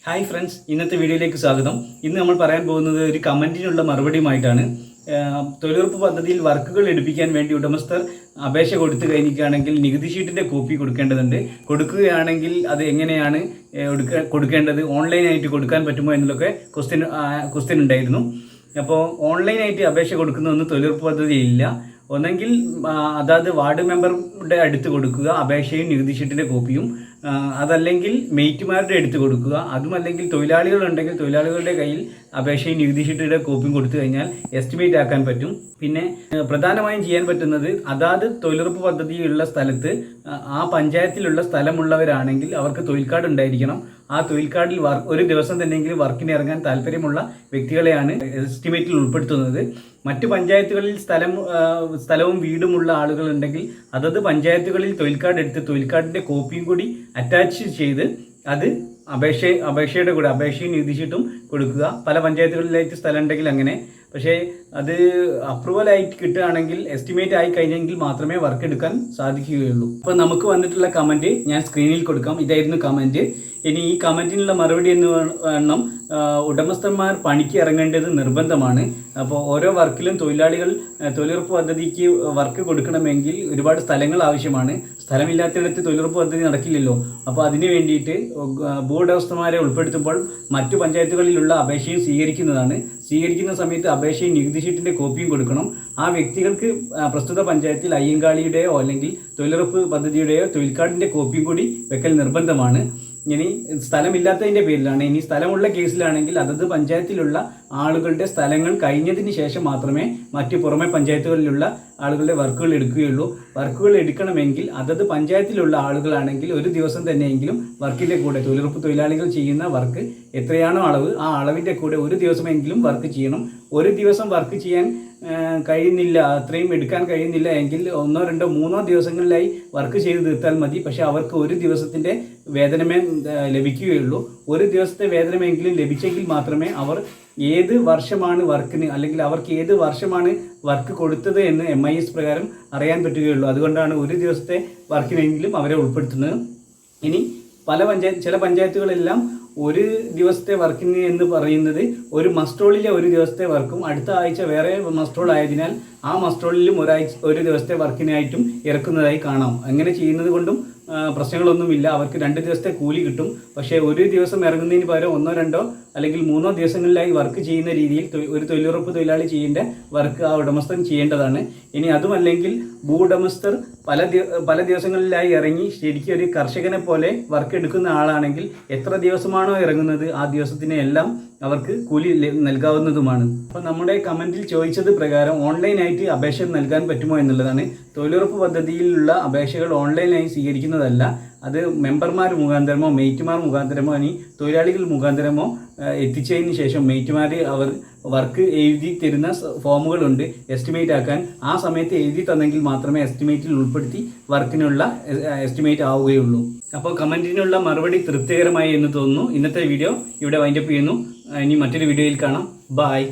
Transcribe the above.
Hi friends ഇന്നത്തെ വീഡിയോയിലേക്ക് സ്വാഗതം. ഇന്ന് നമ്മൾ പറയാൻ പോകുന്നത് ഒരു കമന്റിനുള്ള മറുപടിയുമായിട്ടാണ്. തൊഴിലുറപ്പ് പദ്ധതിയിൽ വർക്കുകൾ എടുപ്പിക്കാൻ വേണ്ടി ഉടമസ്ഥർ അപേക്ഷ കൊടുത്തു കഴിഞ്ഞിരിക്കുകയാണെങ്കിൽ നികുതി ഷീറ്റിന്റെ കോപ്പി കൊടുക്കേണ്ടതുണ്ട്. കൊടുക്കുകയാണെങ്കിൽ അത് എങ്ങനെയാണ് കൊടുക്കേണ്ടത് ഓൺലൈനായിട്ട് കൊടുക്കാൻ പറ്റുമോ എന്നുള്ളൊക്കെ ക്വസ്റ്റ്യൻ ക്വസ്റ്റ്യൻ ഉണ്ടായിരുന്നു. അപ്പോൾ ഓൺലൈനായിട്ട് അപേക്ഷ കൊടുക്കുന്നതൊന്നും തൊഴിലുറപ്പ് പദ്ധതിയില്ല ഒന്നെങ്കിൽ അതാത് വാർഡ് മെമ്പറുടെ അടുത്ത് കൊടുക്കുക അപേക്ഷയും നികുതി ഷീറ്റിന്റെ കോപ്പിയും. അതല്ലെങ്കിൽ മെയ്റ്റുമാരുടെ എടുത്തു കൊടുക്കുക. അതുമല്ലെങ്കിൽ തൊഴിലാളികളുണ്ടെങ്കിൽ തൊഴിലാളികളുടെ കയ്യിൽ അപേക്ഷയും നികുതി ഷീട്ടിയുടെ കോപ്പിയും കൊടുത്തു കഴിഞ്ഞാൽ എസ്റ്റിമേറ്റ് ആക്കാൻ പറ്റും. പിന്നെ പ്രധാനമായും ചെയ്യാൻ പറ്റുന്നത് അതാത് തൊഴിലുറപ്പ് പദ്ധതിയുള്ള സ്ഥലത്ത് ആ, പഞ്ചായത്തിലുള്ള സ്ഥലമുള്ളവരാണെങ്കിൽ അവർക്ക് തൊഴിൽ കാർഡ് ഉണ്ടായിരിക്കണം. ആ തൊഴിൽ കാർഡിൽ ഒരു ദിവസം തന്നെയെങ്കിലും വർക്കിന് ഇറങ്ങാൻ താല്പര്യമുള്ള വ്യക്തികളെയാണ് എസ്റ്റിമേറ്റിൽ ഉൾപ്പെടുത്തുന്നത്. മറ്റു പഞ്ചായത്തുകളിൽ സ്ഥലം സ്ഥലവും വീടുമുള്ള ആളുകളുണ്ടെങ്കിൽ അതത് പഞ്ചായത്തുകളിൽ തൊഴിൽ കാർഡ് എടുത്ത് തൊഴിൽ കാർഡിന്റെ കോപ്പിയും കൂടി അറ്റാച്ച് ചെയ്ത് അത് അപേക്ഷ അപേക്ഷയുടെ കൂടെ അപേക്ഷയും നികുതിച്ചിട്ടും കൊടുക്കുക. പല പഞ്ചായത്തുകളിലായിട്ട് സ്ഥലം ഉണ്ടെങ്കിൽ അങ്ങനെ. പക്ഷേ അത് അപ്രൂവൽ ആയി കിട്ടുകയാണെങ്കിൽ എസ്റ്റിമേറ്റ് ആയി കഴിഞ്ഞെങ്കിൽ മാത്രമേ വർക്ക് എടുക്കാൻ സാധിക്കുകയുള്ളൂ. അപ്പോൾ നമുക്ക് വന്നിട്ടുള്ള കമന്റ് ഞാൻ സ്ക്രീനിൽ കൊടുക്കാം. ഇതായിരുന്നു കമന്റ് ഇനി ഈ കമന്റിനുള്ള മറുപടി എന്ന് വേണം ഉടമസ്ഥന്മാർ പണിക്ക് ഇറങ്ങേണ്ടത് നിർബന്ധമാണ്. അപ്പോൾ ഓരോ വർക്കിലും തൊഴിലാളികൾ തൊഴിലുറപ്പ് പദ്ധതിക്ക് വർക്ക് കൊടുക്കണമെങ്കിൽ ഒരുപാട് സ്ഥലങ്ങൾ ആവശ്യമാണ്. സ്ഥലമില്ലാത്തിടത്ത് തൊഴിലുറപ്പ് പദ്ധതി നടക്കില്ലല്ലോ. അപ്പോൾ അതിന് വേണ്ടിയിട്ട് ബോർഡ് ഭൂവുടമസ്ഥന്മാരെ ഉൾപ്പെടുത്തുമ്പോൾ മറ്റു പഞ്ചായത്തുകളിലുള്ള അപേക്ഷയും സ്വീകരിക്കുന്നതാണ്. സ്വീകരിക്കുന്ന സമയത്ത് അപേക്ഷയും നികുതി ഷീറ്റിന്റെ കോപ്പിയും കൊടുക്കണം. ആ വ്യക്തികൾക്ക് പ്രസ്തുത പഞ്ചായത്തിൽ അയ്യങ്കാളിയുടെയോ അല്ലെങ്കിൽ തൊഴിലുറപ്പ് പദ്ധതിയുടെയോ തൊഴിൽ കാർഡിന്റെ കോപ്പിയും കൂടി വെക്കൽ നിർബന്ധമാണ്. ഇനി സ്ഥലമില്ലാത്തതിന്റെ പേരിലാണ്. ഇനി സ്ഥലമുള്ള കേസിലാണെങ്കിൽ അതത് പഞ്ചായത്തിലുള്ള ആളുകളുടെ സ്ഥലങ്ങൾ കഴിഞ്ഞതിന് ശേഷം മാത്രമേ മറ്റു പുറമെ പഞ്ചായത്തുകളിലുള്ള ആളുകളുടെ വർക്കുകൾ എടുക്കുകയുള്ളൂ. വർക്കുകൾ എടുക്കണമെങ്കിൽ അതത് പഞ്ചായത്തിലുള്ള ആളുകളാണെങ്കിൽ ഒരു ദിവസം തന്നെയെങ്കിലും വർക്കിന്റെ കൂടെ തൊഴിലുറപ്പ് തൊഴിലാളികൾ ചെയ്യുന്ന വർക്ക് എത്രയാണോ അളവ് ആ അളവിന്റെ കൂടെ ഒരു ദിവസമെങ്കിലും വർക്ക് ചെയ്യണം. ഒരു ദിവസം വർക്ക് ചെയ്യാൻ കഴിയുന്നില്ല. അത്രയും എടുക്കാൻ കഴിയുന്നില്ല എങ്കിൽ ഒന്നോ രണ്ടോ മൂന്നോ ദിവസങ്ങളിലായി വർക്ക് ചെയ്ത് തീർത്താൽ മതി. പക്ഷേ അവർക്ക് ഒരു ദിവസത്തിന്റെ വേതനമേ ലഭിക്കുകയുള്ളൂ. ഒരു ദിവസത്തെ വേതനമെങ്കിലും ലഭിച്ചെങ്കിൽ മാത്രമേ അവർ ഏത് വർഷമാണ് വർക്കിന് അല്ലെങ്കിൽ അവർക്ക് ഏത് വർഷമാണ് വർക്ക് കൊടുത്തത് എന്ന് എം ഐ എസ് പ്രകാരം അറിയാൻ പറ്റുകയുള്ളൂ. അതുകൊണ്ടാണ് ഒരു ദിവസത്തെ വർക്കിനെങ്കിലും അവരെ ഉൾപ്പെടുത്തുന്നത്. ഇനി പല പഞ്ചായത്ത് ചില പഞ്ചായത്തുകളെല്ലാം ഒരു ദിവസത്തെ വർക്കിന് എന്ന് പറയുന്നത് ഒരു മസ്ട്രോളിലെ ഒരു ദിവസത്തെ വർക്കും അടുത്ത ആഴ്ച വേറെ മസ്ട്രോൾ ആയതിനാൽ ആ മസ്ട്രോളിലും ഒരാഴ്ച ഒരു ദിവസത്തെ വർക്കിനായിട്ടും ഇറക്കുന്നതായി കാണാം. അങ്ങനെ ചെയ്യുന്നത് കൊണ്ടും പ്രശ്നങ്ങളൊന്നുമില്ല. അവർക്ക് രണ്ട് ദിവസത്തെ കൂലി കിട്ടും. പക്ഷേ ഒരു ദിവസം ഇറങ്ങുന്നതിന് പകരം ഒന്നോ രണ്ടോ അല്ലെങ്കിൽ മൂന്നോ ദിവസങ്ങളിലായി വർക്ക് ചെയ്യുന്ന രീതിയിൽ ഒരു തൊഴിലുറപ്പ് തൊഴിലാളി ചെയ്യേണ്ട വർക്ക് ആ ഉടമസ്ഥൻ ചെയ്യേണ്ടതാണ്. ഇനി അതുമല്ലെങ്കിൽ ഭൂ ഉടമസ്ഥർ പല പല ദിവസങ്ങളിലായി ഇറങ്ങി ശരിക്കും ഒരു കർഷകനെ പോലെ വർക്ക് എടുക്കുന്ന ആളാണെങ്കിൽ എത്ര ദിവസമാണോ ഇറങ്ങുന്നത് ആ ദിവസത്തിനെ എല്ലാം അവർക്ക് കൂലി നൽകാവുന്നതുമാണ്. അപ്പോൾ നമ്മുടെ കമന്റിൽ ചോദിച്ചത് പ്രകാരം ഓൺലൈനായിട്ട് അപേക്ഷ നൽകാൻ പറ്റുമോ എന്നുള്ളതാണ്. തൊഴിലുറപ്പ് പദ്ധതിയിലുള്ള അപേക്ഷകൾ ഓൺലൈനായി സ്വീകരിക്കുന്നതല്ല. അത് മെമ്പർമാർ മുഖാന്തരമോ മെയ്റ്റുമാർ മുഖാന്തരമോ ഇനി തൊഴിലാളികൾ മുഖാന്തരമോ എത്തിച്ചതിന് ശേഷം മെയ്റ്റുമാർ അവർ വർക്ക് എഴുതി തരുന്ന ഫോമുകളുണ്ട് എസ്റ്റിമേറ്റ് ആക്കാൻ. ആ സമയത്ത് എഴുതി തന്നെങ്കിൽ മാത്രമേ എസ്റ്റിമേറ്റിൽ ഉൾപ്പെടുത്തി വർക്കിനുള്ള എസ്റ്റിമേറ്റ് ആവുകയുള്ളൂ. അപ്പോൾ കമന്റിനുള്ള മറുപടി തൃപ്തികരമായി എന്ന് തോന്നുന്നു. ഇന്നത്തെ വീഡിയോ ഇവിടെ വൈൻഡപ്പ് ചെയ്യുന്നു. ഇനി മറ്റൊരു വീഡിയോയിൽ കാണാം. ബായ്